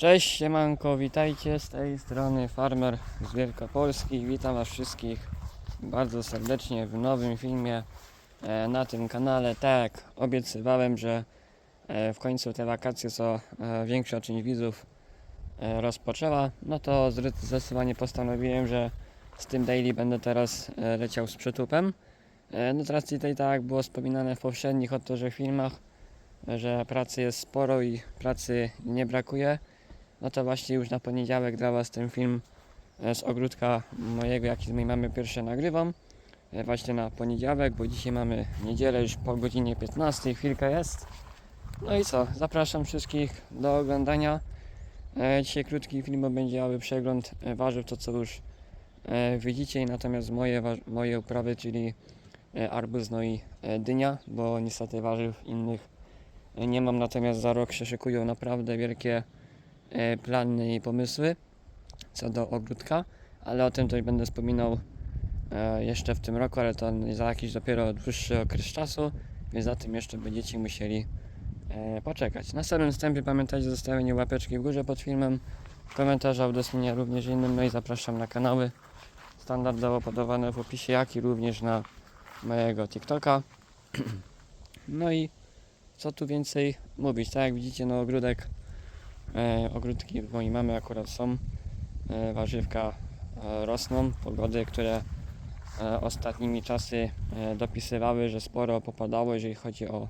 Cześć, siemanko, witajcie z tej strony Farmer z Wielkopolski. Witam Was wszystkich bardzo serdecznie w nowym filmie e, na tym kanale. Tak, obiecywałem, że e, w końcu te wakacje, co e, większa część widzów rozpoczęła, no to zdecydowanie postanowiłem, że z tym daily będę teraz leciał z przytupem. No z racji tej, tak jak było wspominane w poprzednich oto, że filmach, że pracy jest sporo i pracy nie brakuje. No to właśnie już na poniedziałek dla Was ten film e, z ogródka mojego, jaki z mojej mamy pierwsze nagrywam. E, Właśnie na poniedziałek, bo dzisiaj mamy niedzielę już po godzinie 15, chwilkę jest. No i co, zapraszam wszystkich do oglądania. E, Dzisiaj krótki film, bo będzie aby przegląd warzyw, to co już widzicie. Natomiast moje, moje uprawy, czyli arbuz, no i dynia, bo niestety warzyw innych nie mam. Natomiast za rok się szykują naprawdę wielkie plany i pomysły co do ogródka, ale o tym też będę wspominał e, jeszcze w tym roku, ale to za jakiś dopiero dłuższy okres czasu, więc za tym jeszcze będziecie musieli e, poczekać. Na samym wstępie pamiętajcie o zostawieniu łapeczki w górze pod filmem, komentarza, udostępnienia również innym, no i zapraszam na kanały standardowo podawane w opisie, jak i również na mojego TikToka. No i co tu więcej mówić, tak jak widzicie, no ogródek e, ogródki mojej mamy akurat są. E, warzywka e, rosną. Pogody, które e, ostatnimi czasy dopisywały, że sporo popadało, jeżeli chodzi o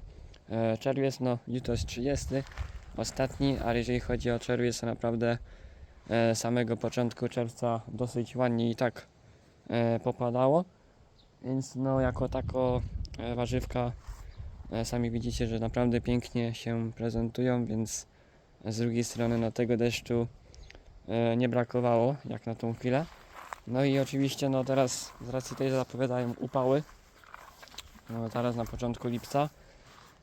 czerwiec. No, to jest 30 ostatni, ale jeżeli chodzi o czerwiec, to naprawdę samego początku czerwca dosyć ładnie i tak popadało. Więc no, jako tako warzywka sami widzicie, że naprawdę pięknie się prezentują, więc z drugiej strony no, tego deszczu e, nie brakowało, jak na tą chwilę. No i oczywiście no teraz z racji tej, zapowiadają upały, no teraz na początku lipca,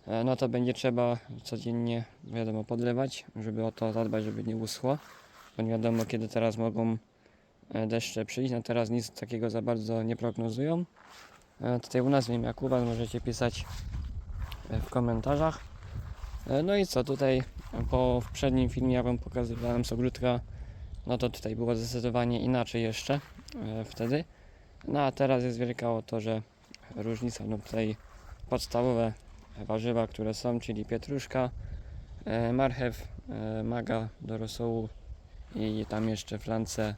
e, no to będzie trzeba codziennie, wiadomo, podlewać, żeby o to zadbać, żeby nie uschło, bo nie wiadomo kiedy teraz mogą e, deszcze przyjść, no teraz nic takiego za bardzo nie prognozują. Tutaj u nas, wiem jak u Was, możecie pisać w komentarzach. No i co, tutaj po poprzednim filmie ja Wam pokazywałem ogródka, no to tutaj było zdecydowanie inaczej jeszcze e, wtedy. No a teraz jest wielka o to, że różnica, no tutaj podstawowe warzywa, które są, czyli pietruszka, e, marchew, e, maga do rosołu i tam jeszcze flance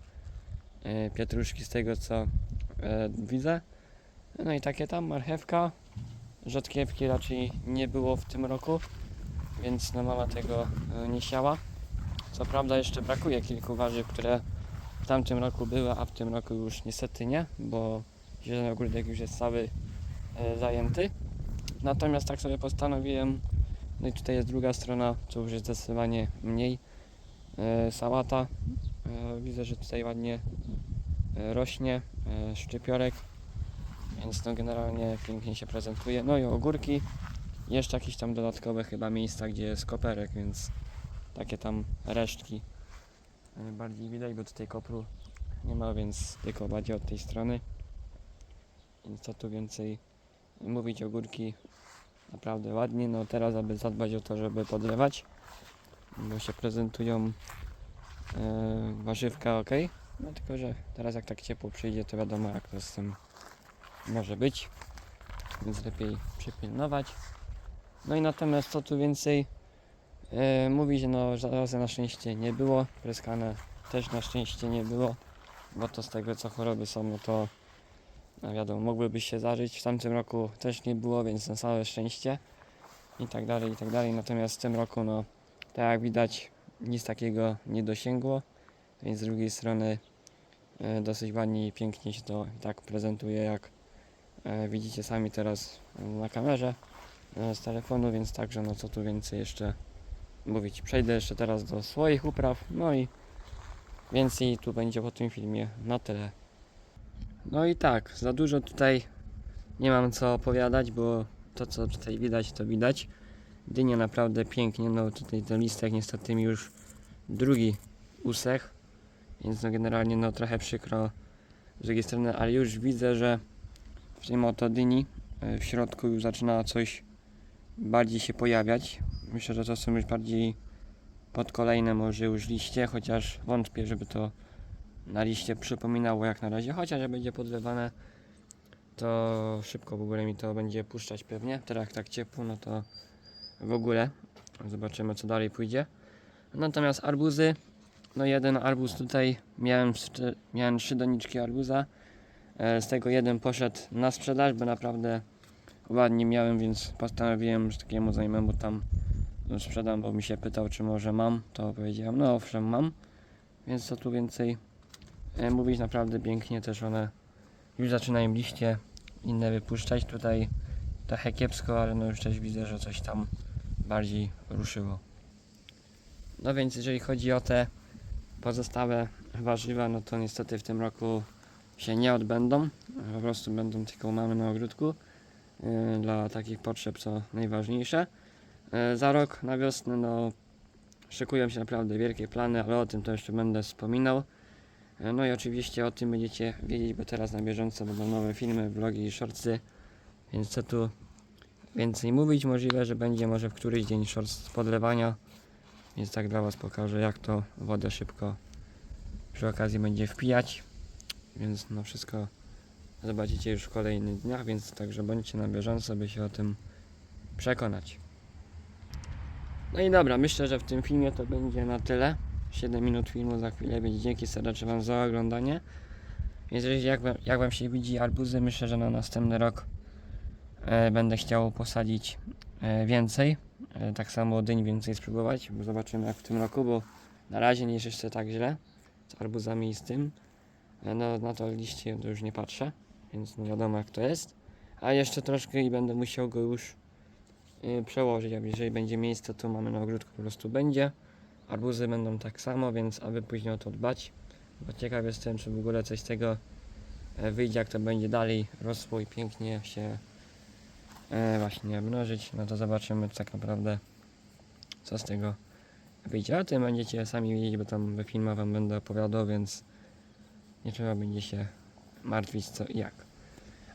e, pietruszki z tego co e, widzę. No i takie tam marchewka, rzodkiewki raczej nie było w tym roku więc no mama tego e, nie siała. Co prawda jeszcze brakuje kilku warzyw, które w tamtym roku były, a w tym roku już niestety nie, bo zielony ogródek już jest cały e, zajęty. Natomiast tak sobie postanowiłem, no i tutaj jest druga strona, co już jest zdecydowanie mniej. E, sałata, widzę, że tutaj ładnie rośnie, szczypiorek, więc no generalnie pięknie się prezentuje. No i ogórki, jeszcze jakieś tam dodatkowe chyba miejsca, gdzie jest koperek, więc takie tam resztki e, bardziej widać, bo tutaj kopru nie ma, więc tylko bardziej od tej strony. Więc co tu więcej mówić, ogórki naprawdę ładnie, no teraz aby zadbać o to, żeby podlewać, bo się prezentują e, warzywka ok, no tylko, że teraz jak tak ciepło przyjdzie, to wiadomo jak to z tym może być, więc lepiej przypilnować. No i natomiast co tu więcej e, mówić, no zarazy na szczęście nie było, pryskane też na szczęście nie było, bo to z tego co choroby są, no to no wiadomo, mogłyby się zdarzyć. W tamtym roku też nie było, więc na całe szczęście i tak dalej, i tak dalej. Natomiast w tym roku, no tak jak widać, nic takiego nie dosięgło, więc z drugiej strony e, dosyć ładnie i pięknie się to tak prezentuje, jak e, widzicie sami teraz na kamerze z telefonu, więc także no co tu więcej jeszcze mówić. Przejdę jeszcze teraz do swoich upraw, no i więcej tu będzie po tym filmie na tyle. No i tak, za dużo tutaj nie mam co opowiadać, bo to co tutaj widać, to widać. Dynia naprawdę pięknie, no tutaj ten listek niestety mi już drugi usech, więc no generalnie no trochę przykro z drugiej strony, ale już widzę, że w tym oto dyni e, w środku już zaczyna coś bardziej się pojawiać. Myślę, że to są już bardziej pod kolejne może już liście, chociaż wątpię, żeby to na liście przypominało jak na razie, chociaż jak będzie podlewane to szybko w ogóle mi to będzie puszczać pewnie. Teraz jak tak ciepło, no to w ogóle zobaczymy co dalej pójdzie. Natomiast arbuzy, no jeden arbuz tutaj miałem, miałem trzy doniczki arbuza. E, Z tego jeden poszedł na sprzedaż, bo naprawdę ładnie miałem, więc postanowiłem, że takiemu zajmę tam sprzedam, bo mi się pytał, czy może mam. To powiedziałem, no owszem, mam. Więc co tu więcej e, mówić, naprawdę pięknie też one już zaczynają liście inne wypuszczać. Tutaj trochę kiepsko, ale no już też widzę, że coś tam bardziej ruszyło. No więc jeżeli chodzi o te pozostałe warzywa, no to niestety w tym roku się nie odbędą. Po prostu będą tylko mamy na ogródku dla takich potrzeb, co najważniejsze. Yy, za rok na wiosnę, no szykują się naprawdę wielkie plany, ale o tym to jeszcze będę wspominał. Yy, No i oczywiście o tym będziecie wiedzieć, bo teraz na bieżąco będą nowe filmy, vlogi i shortsy, więc co tu więcej mówić. Możliwe, że będzie może w któryś dzień shorts podlewania, więc tak dla Was pokażę, jak to wodę szybko przy okazji będzie wpijać. Więc no wszystko zobaczycie już w kolejnych dniach, więc także bądźcie na bieżąco, by się o tym przekonać. No i dobra, myślę, że w tym filmie to będzie na tyle. 7 minut filmu za chwilę, więc dzięki serdecznie Wam za oglądanie. Więc jeżeli jak, jak Wam się widzi arbuzy, myślę, że na następny rok e, będę chciał posadzić e, więcej. E, tak samo dyń więcej spróbować, bo zobaczymy jak w tym roku, bo na razie nie jest jeszcze tak źle z arbuzami i z tym. No na to liście to już nie patrzę, więc nie wiadomo jak to jest. A jeszcze troszkę i będę musiał go już y, przełożyć, jeżeli będzie miejsce, to mamy na ogródku po prostu będzie. Arbuzy będą tak samo, więc aby później o to dbać. Bo ciekaw jestem, czy w ogóle coś z tego e, wyjdzie, jak to będzie dalej rosło i pięknie się e, właśnie mnożyć. No to zobaczymy tak naprawdę, co z tego wyjdzie. A tym będziecie sami wiedzieć, bo tam we filmach wam będę opowiadał, więc nie trzeba będzie się martwić co i jak.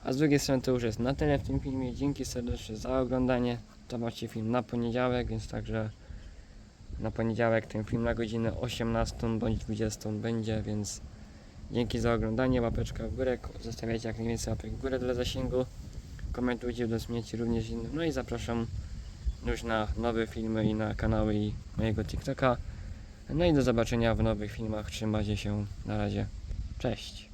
A z drugiej strony to już jest na tyle w tym filmie. Dzięki serdecznie za oglądanie. To macie film na poniedziałek, więc także na poniedziałek ten film na godzinę 18 bądź 20 będzie, więc dzięki za oglądanie. Łapeczka w górę, zostawiajcie jak najwięcej łapek w górę dla zasięgu. Komentujcie, udostępniajcie również innym. No i zapraszam już na nowe filmy i na kanały i mojego TikToka. No i do zobaczenia w nowych filmach. Trzymajcie się. Na razie. Cześć.